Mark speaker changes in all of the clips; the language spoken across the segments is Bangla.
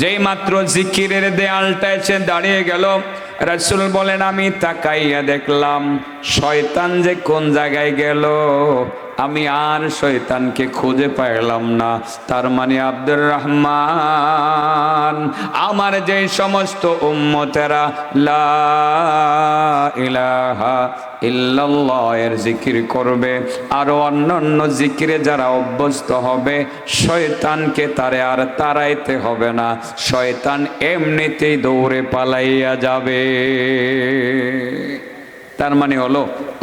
Speaker 1: যেই মাত্র জিকিরের দেয়ালটা এসে দাঁড়িয়ে গেল, রাসূল বলেন, আমি তাকাইয়া দেখলাম, শয়তান যে কোন জায়গায় গেল? আমি আর শয়তানকে খুঁজে পাইলাম না। তার মানে আব্দুর রহমান, আমার যে সমস্ত উম্মতেরা লা ইলাহা এর জিকির করবে, আর অন্যান্য জিকিরে যারা অভ্যস্ত হবে, শয়তানকে তারে আর তাড়াইতে হবে না। শয়তান এমনিতেই দৌড়ে পালাইয়া যাবে। তার মানে হলো,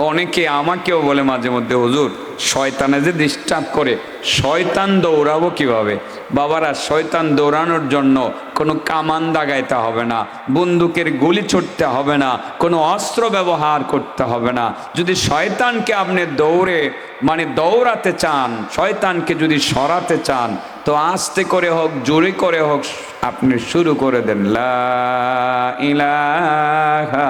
Speaker 1: অনেকে আমাকেও বলে মাঝে মধ্যে, হুজুর, শয়তানে যে ডিস্টার্ব করে, শয়তান দৌড়াবো কীভাবে? বাবারা, শয়তান দৌড়ানোর জন্য কোনো কামান দাগাইতে হবে না, বন্দুকের গুলি ছুটতে হবে না, কোনো অস্ত্র ব্যবহার করতে হবে না। যদি শয়তানকে আপনি দৌড়ে মানে দৌড়াতে চান, শয়তানকে যদি সরাতে চান, তো আস্তে করে হোক, জোরে করে হোক, আপনি শুরু করে দেন, লা ইলাহা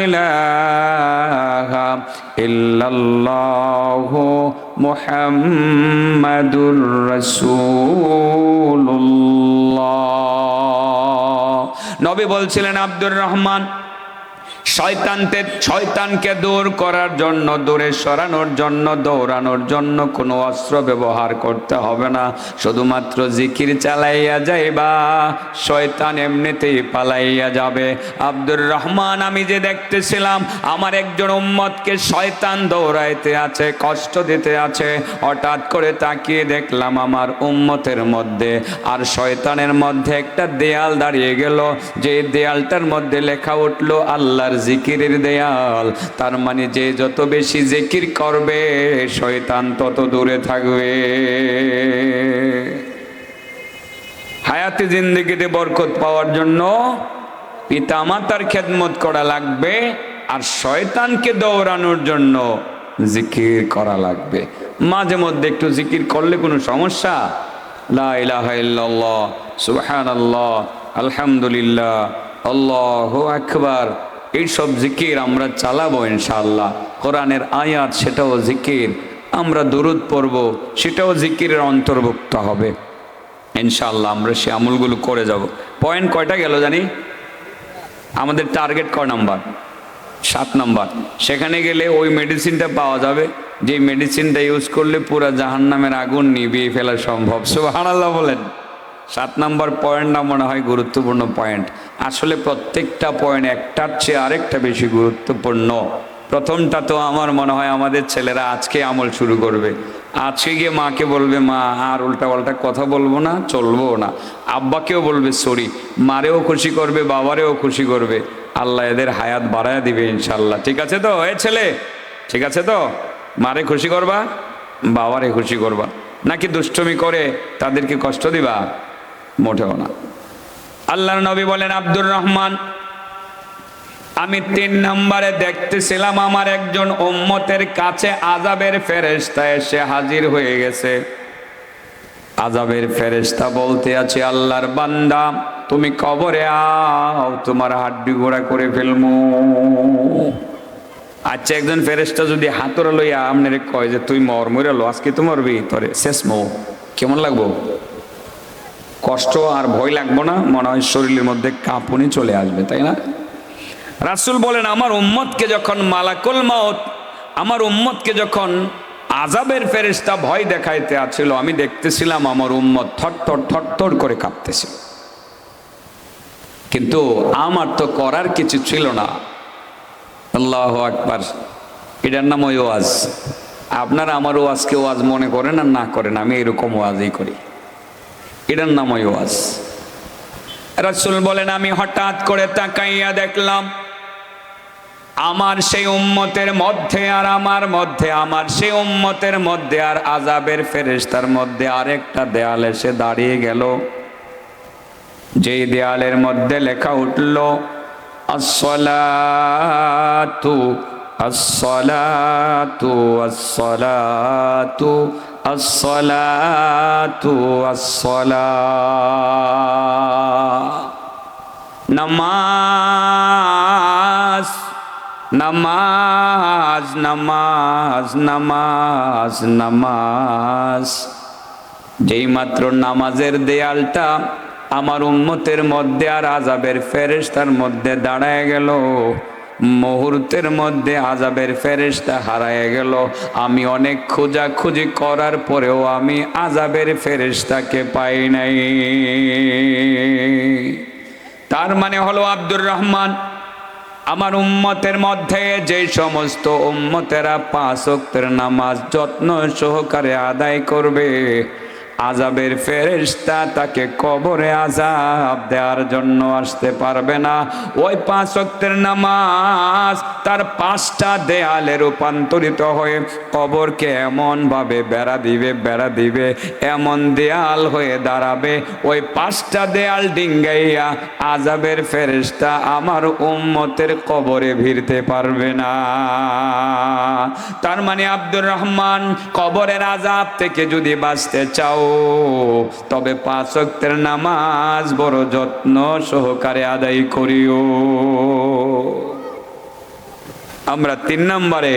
Speaker 1: ইলাহা ইল্লাল্লাহ মুহাম্মাদুর রাসূলুল্লাহ। নবী বলছিলেন আব্দুর রহমান শয়তানতে, শয়তানকে দূর করার জন্য, দূরে সরানোর জন্য, দৌড়ানোর জন্য কোনো অস্ত্র ব্যবহার করতে হবে না। শুধুমাত্র জিকির চালাইয়া যাইবা, শয়তান এমনিতেই পালাইয়া যাবে। আব্দুর রহমান, আমি যে দেখতেছিলাম, আমার একজন উম্মতকে শয়তান দৌড়াইতে আছে, কষ্ট দিতে আছে। হঠাৎ করে তাকিয়ে দেখলাম আমার উম্মতের মধ্যে আর শয়তানের মধ্যে একটা দেয়াল দাঁড়িয়ে গেল। যে দেয়ালটার মধ্যে লেখা উঠল, আল্লাহর জিকিরের দেয়াল, তার মানে যে যত বেশি জিকির করবে, শয়তান তত দূরে থাকবে। হায়াতে জিন্দগিতে বরকত পাওয়ার জন্য পিতা মাতার খেদমত করা লাগবে আর শয়তানকে দৌড়ানোর জন্য জিকির করা লাগবে। মাঝে মধ্যে একটু জিকির করলে কোনো সমস্যা? সুবহানাল্লাহ, আলহামদুলিল্লাহ, আল্লাহু আকবার। এইসব জিকির আমরা চালাবো ইনশাআল্লাহ। কোরআনের আয়াত, সেটাও জিকির। আমরা দরুদ পড়ব, সেটাও জিকিরের অন্তর্ভুক্ত হবে। ইনশাআল্লাহ আমরা সে আমলগুলো করে যাব। পয়েন্ট কয়টা গেল জানি? আমাদের টার্গেট ক নাম্বার? সাত নাম্বার। সেখানে গেলে ওই মেডিসিনটা পাওয়া যাবে। যে মেডিসিনটা ইউজ করলে পুরো জাহান নামের আগুন নিভিয়ে ফেলা সম্ভব। সুবহানাল্লাহ বলেন। সাত নাম্বার পয়েন্টটা মনে হয় গুরুত্বপূর্ণ পয়েন্ট। আসলে প্রত্যেকটা পয়েন্ট একটার চেয়ে আরেকটা বেশি গুরুত্বপূর্ণ। প্রথমটা তো আমার মনে হয় আমাদের ছেলেরা আজকে আমল শুরু করবে। আজকে গিয়ে মাকে বলবে, মা, আর উল্টা পাল্টা কথা বলব না, চলবো না। আব্বাকেও বলবে, সরি। মারেও খুশি করবে, বাবারেও খুশি করবে। আল্লাহ এদের হায়াত বাড়ায় দিবে ইনশাল্লাহ ঠিক আছে তো? এ ছেলে, ঠিক আছে তো? মারে খুশি করবা, বাবারে খুশি করবা। নাকি দুষ্টমি করে তাদেরকে কষ্ট দিবা? মোটেও না। আল্লাহর নবী বলেন, আব্দুর রহমান, আমি তিন নম্বরে দেখতেছিলাম আমার একজন উম্মতের কাছে আজাবের ফেরেশতা এসে হাজির হয়ে গেছে। আজাবের ফেরেশতা বলতে আছে, আল্লাহর বান্দা, তুমি কবরে আও, তোমার হাড্ডি গোড়া করে ফেলমু। আচ্ছা একজন ফেরেশতা যদি হাতরে লইয়া আপনারে কয় যে, তুই মর মরে লো, আজকে তোমার ভিতরে শেষ মো, কেমন লাগবো? কষ্ট আর ভয় লাগবো না, মনে হয় শরীরের মধ্যে কাঁপুনি চলে আসবে, তাই না? রাসুল বলেন, আমার উম্মতকে যখন মালাকুল মাউত, আমার উম্মতকে যখন আজাবের ফেরেশতা ভয় দেখাইতে আছিল, আমি দেখতেছিলাম আমার উম্মত থরথর থরথর করে কাঁপতেছিল কিন্তু আমার তো করার কিছু ছিল না। আল্লাহ আকবার, এটার নাম ওই ওয়াজ। আপনারা আমার ওয়াজকে ওয়াজ মনে করেন আর না করেন, আমি এরকম ওয়াজই করি। এটার নাম ওয়াজ। রাসুল বলেন, আমি হঠাৎ করে তাকাইয়া দেখলাম, আমার সেই উম্মতের মধ্যে আর আমার মধ্যে, আমার সেই উম্মতের মধ্যে আর আজাবের ফেরেশতার মধ্যে আরেকটা দেয়াল এসে দাঁড়িয়ে গেল। যেই দেয়ালের মধ্যে লেখা উঠল, আসসালাতু আসসালাতু আসসালাতু আসসালাতু আসসালাত নামাজ নামাজ নামাজ নামাজ নামাজ যেই মাত্র নামাজের দেয়ালটা আমার উম্মতের মধ্যে আর আজাবের ফেরেস্তার মধ্যে দাঁড়ায় গেল। মুহূর্তের মধ্যে আজাবের ফেরেশতা হারায় গেল। আমি অনেক খোঁজাখুঁজি করার পরেও আমি আজাবের ফেরেশতাকে পাই নাই। তার মানে হলো আব্দুর রহমান, আমার উম্মতের মধ্যে যে সমস্ত উম্মতেরা পাঁচ নামাজ যত্ন সহকারে আদায় করবে আজাবের ফেরেশতা তাকে কবরে আজাব দেওয়ার জন্য আসতে পারবে না। ওই পাঁচ নামাজ তার পাঁচটা দেয়ালে রূপান্তরিত হয়ে কবরকে এমন ভাবে বেড়া দিবে বেড়া দিবে, এমন দেয়াল হয়ে দাঁড়াবে। ওই পাঁচটা দেয়াল ডিঙ্গাইয়া আজাবের ফেরেশতা আমার উম্মতের কবরে ভিড়তে পারবে না। তার মানে আব্দুর রহমান কবরের আজাব থেকে যদি বাঁচতে চাও তবে পাঁচ ওয়াক্তের নামাজ বড় যত্ন সহকারে আদায় করিও। আমরা তিন নম্বরে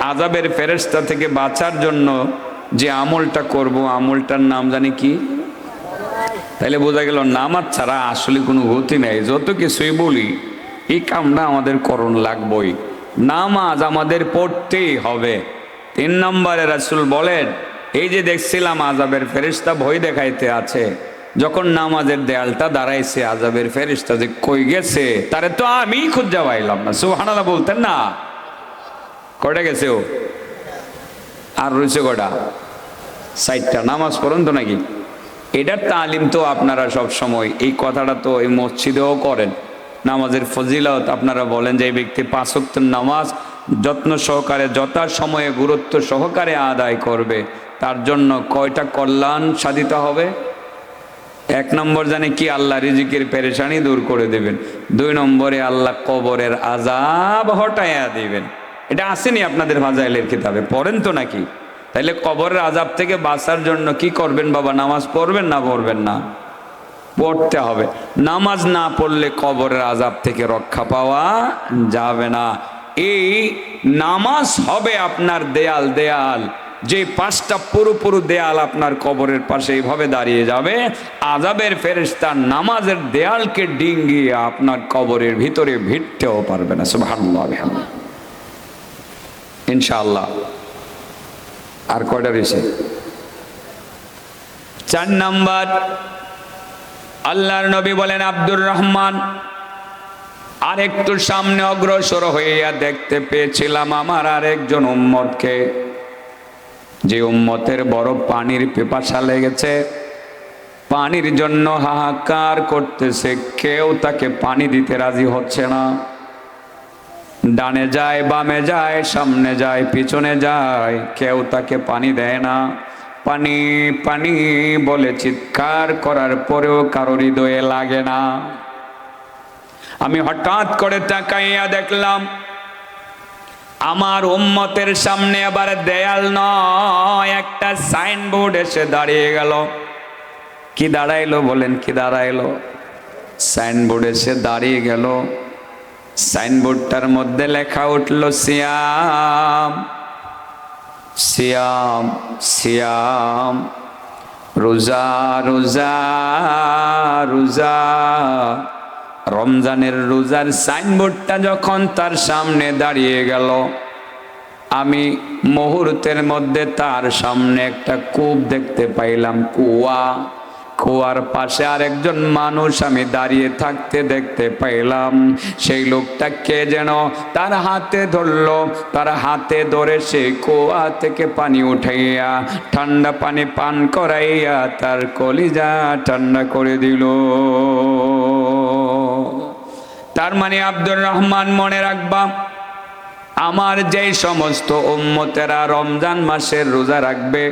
Speaker 1: আজাবের ফেরেস্তা থেকে বাঁচার জন্য যে আমলটা করব, আমলটার নাম জানি কি? তাইলে বোঝা গেল নামাজ ছাড়া আসলে কোনো গতি নেই। যত কিছুই বলি, এই কামটা আমাদের করণ লাগবই। নামাজ আমাদের পড়তেই হবে। তিন নম্বরে রাসুল বলেন এই যে দেখছিলাম আজাবের ফেরিস্তা ভয় দেখাইতে আছে, যখন নামাজের দেয়ালটা দাঁড়াইছে আজাবের ফেরিস্তা যে কই গেছে, তারে তো আমি খুঁজা পাইলাম না সুহানালা বলতেন না। কয়টা গেছে ও? আর রয়েছে কটা সাইটটা নামাজ পড়ুন তো নাকি? এটার তালিম তো আপনারা সব সময়, এই কথাটা তো এই মসজিদেও করেন। নামাজের ফজিলত আপনারা বলেন যে এই ব্যক্তি পাঁচক্ত নামাজ যত্ন সহকারে যথা সময়ে গুরুত্ব সহকারে আদায় করবে। তার জন্য কয়টা কল্যাণ সাধিত হবে? এক নম্বর জানে কি? আল্লাহ রিজিকের পেরেশানি দূর করে দেবেন। দুই নম্বরে আল্লাহ কবরের আজাব হটাইয়া দিবেন। এটা আসেনি আপনাদের ফাজাইলের কিতাবে। পড়েন তো নাকি? তাইলে কবরের আজাব থেকে বাঁচার জন্য কি করবেন বাবা? নামাজ পড়বেন না পড়বেন না? পড়তে হবে। নামাজ না পড়লে কবরের আজাব থেকে রক্ষা পাওয়া যাবে না। এই নামাজ হবে আপনার দেয়াল দেয়াল। যে পাঁচটা পুরো পুরো দেয়াল আপনার কবরের পাশে এইভাবে দাঁড়িয়ে যাবে, আজাবের ফেরেস্তা নামাজের দেয়ালকে ডিঙ্গিয়ে আপনার কবরের ভিতরে ভিড়তেও পারবে না। বিহামদিহি। ইনশাআল্লাহ। আর কয়টা রয়েছে? চার নাম্বার, আল্লাহর নবী বলেন, আব্দুর রহমান আর একটু সামনে অগ্রসর হইয়া দেখতে পেয়েছিলাম আমার আরেকজন উম্মতকে। যে উম্মতের বড় পানির পেপাসা লেগেছে, পানির জন্য হাহাকার করতেছে, কেউ তাকে পানি দিতে রাজি হচ্ছে না। ডানে যায়, বামে যায়, সামনে যায়, পিছনে যায়, কেউ তাকে পানি দেয় না। পানি পানি বলে চিৎকার করার পরেও কারোর হৃদয়ে লাগে না। আমি হঠাৎ করে তাকাইয়া দেখলাম আমার উম্মতের সামনে আবার দেয়াল নয়, একটা সাইনবোর্ড এসে দাঁড়িয়ে গেল। কি দাঁড়াইলো বলেন, কি দাঁড়াইলো? সাইনবোর্ড এসে দাঁড়িয়ে গেল। সাইনবোর্ডটার মধ্যে লেখা উঠল, সিয়াম সিয়াম সিয়াম, রোজা রোজা রোজা রমজানের রোজার সাইনবোর্ডটা যখন তার সামনে দাঁড়িয়ে গেল, আমি মুহূর্তের মধ্যে তার সামনে একটা কূপ দেখতে পাইলাম। কুয়া, কুয়ার পাশে আরেকজন মানুষ আমি দাঁড়িয়ে থাকতে দেখতে পাইলাম। সেই লোকটা কে যেন তার হাতে ধরলো, তার হাতে ধরে সে কুয়া থেকে পানি উঠাইয়া, ঠান্ডা পানি পান করাইয়া তার কলিজা ঠান্ডা করে দিল। তার মানে আব্দুর রহমান মনে রাখবা, আমার যেই সমস্ত উম্মতেরা রমজান মাসের রোজা রাখবে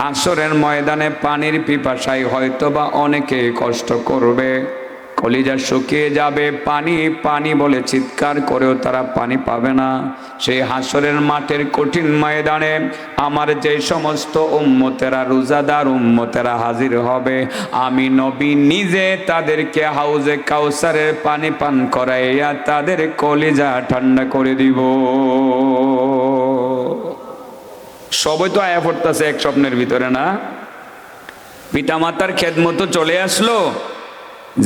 Speaker 1: হাসরের ময়দানে পানির পিপাসায় হয়তোবা অনেকে কষ্ট করবে। কলিজা শুকিয়ে যাবে, পানি পানি বলে চিৎকার করেও তারা পানি পাবে না। সেই হাসরের মাঠের কঠিন ময়দানে আমার যে সমস্ত উম্মতেরা রোজাদার, উম্মতেরা হাজির হবে, আমি নবী নিজে তাদেরকে হাউজে কাউসারের পানি পান করাইয়া তাদের কলিজা ঠান্ডা করে দিব। সবই তো আয়া পড়তেছে এক স্বপ্নের ভিতরে না? পিতামাতার খেদমতো চলে আসলো?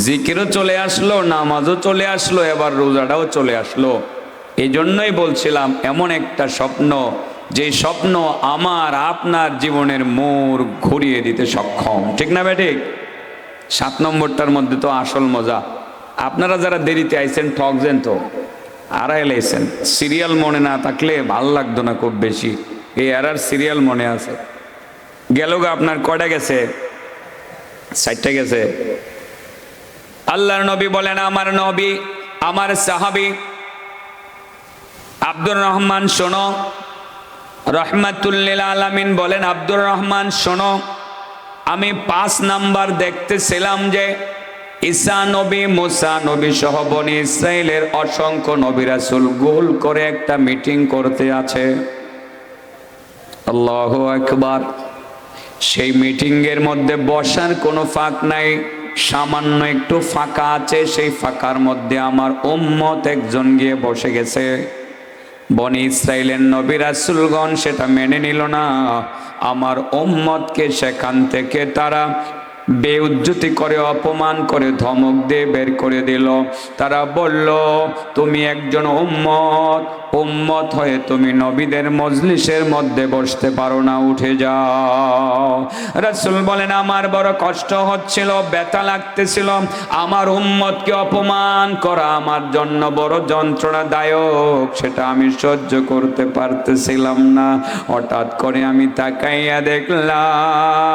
Speaker 1: জিকিরও চলে আসলো, নামাজও চলে আসলো, এবার রোজাটাও চলে আসলো। এই জন্যই বলছিলাম, এমন একটা স্বপ্ন, যে স্বপ্ন আমার, আপনার জীবনের মোড় ঘুরিয়ে দিতে সক্ষম। ঠিক না বেঠিক সাত নম্বরটার মধ্যে তো আসল মজা। আপনারা যারা দেরিতে আইছেন ঠকছেন তো? আড়াই লাইছেন। সিরিয়াল মনে না থাকলে ভালো লাগতো না খুব বেশি। এই এরার সিরিয়াল মনে আছে। গেল গো, আপনার কটা গেছে? সাইটটা গেছে। আল্লাহর নবী বলেন, আমার নবী, আমার সাহাবী, আব্দুর রহমান, শোনো। রহমাতুল্লিল আলামিন বলেন, আব্দুর রহমান, শোনো, আমি পাঁচ নাম্বার দেখতেছিলাম যে ঈসা নবী, মুসা নবী সহ বনি ইসরায়েলের অসংখ্য নবী রাসূল গোল করে একটা মিটিং করতে আছে। আল্লাহু আকবার। সেই মিটিং এর মধ্যে বসার কোনো ফাঁক নাই। সামান্য একটু ফাঁকা আছে, সেই ফাঁকার মধ্যে আমার উম্মত একজন গিয়ে বসে গেছে। বনি ইসরায়েলের নবী রাসূলগণ সেটা মেনে নিল না। আমার উম্মতকে সেখান থেকে তারা বেউজ্জতি করে, অপমান করে, ধমক দিয়ে বের করে দিল। তারা বলল, তুমি একজন উম্মত উম্মত হয়ে তুমি নবীদের মজলিসের মধ্যে বসতে পারো না, উঠে যাও। রাসূল বলেন, আমার বড় কষ্ট হচ্ছিল, ব্যথা লাগতেছিল। আমার উম্মতকে অপমান করা আমার জন্য বড় যন্ত্রণাদায়ক, সেটা আমি সহ্য করতে পারতেছিলাম না। হঠাৎ করে আমি তাকাইয়া দেখলাম